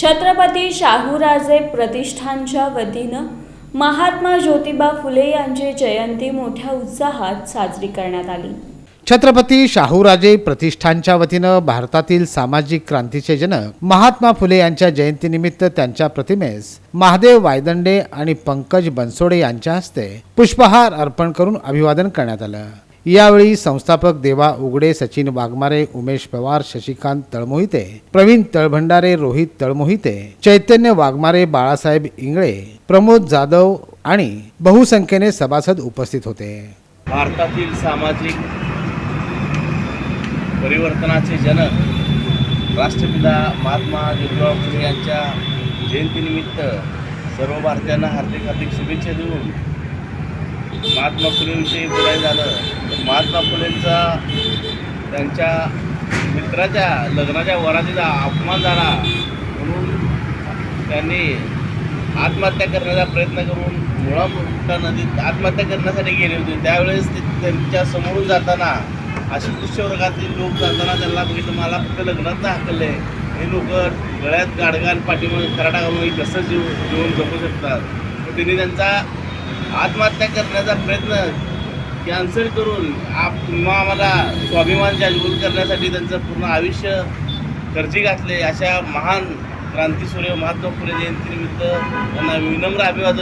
छत्रपती शाहूराजे प्रतिष्ठानच्या वतीनं महात्मा ज्योतिबा फुले यांची जयंती मोठ्या उत्साहात साजरी करण्यात आली. छत्रपती शाहूराजे प्रतिष्ठानच्या वतीनं भारतातील सामाजिक क्रांतीचे जनक महात्मा फुले यांच्या जयंतीनिमित्त त्यांच्या प्रतिमेस महादेव वायदंडे आणि पंकज बनसोडे यांच्या हस्ते पुष्पहार अर्पण करून अभिवादन करण्यात आलं. यावेळी संस्थापक देवा उगडे सचिन वाघमारे उमेश पवार शशिकांत तळमोहिते प्रवीण तळभंडारे रोहित तळमोहिते चैतन्य वाघमारे बाळासाहेब इंगळे प्रमोद जाधव आणि बहुसंख्येने सभासद उपस्थित होते. भारतातील सामाजिक परिवर्तनाचे जनक राष्ट्रपिता महात्मा ज्योतिबा फुले यांच्या जयंतीनिमित्त सर्व भारतीयांना हार्दिक हार्दिक शुभेच्छा देऊन महात्मा फुलेविषयी बोलायला झालं. महात्मा फुलेंचा त्यांच्या मित्राच्या लग्नाच्या वरातीचा अपमान झाला. म्हणून त्यांनी आत्महत्या करण्याचा प्रयत्न करून मुळामुठा नदीत आत्महत्या करण्यासाठी गेले होते. त्यावेळेस ते त्यांच्या समोरून जाताना अशी वर्गातील लोक जाताना त्यांना बघितलं मला फक्त लग्नात हाकलले हे लोक गळ्यात गाडगान पाठीमध्ये खराटा घालून कसं जीव जीवन जगू शकतात? तर त्यांनी त्यांचा आत्महत्या करण्याचा प्रयत्न कॅन्सल करून आप किंवा आम्हाला स्वाभिमान जागृत करण्यासाठी त्यांचं पूर्ण आयुष्य खर्ची घातले अशा महान क्रांतीसूर्य महात्मा फुले जयंतीनिमित्त त्यांना विनम्र अभिवादन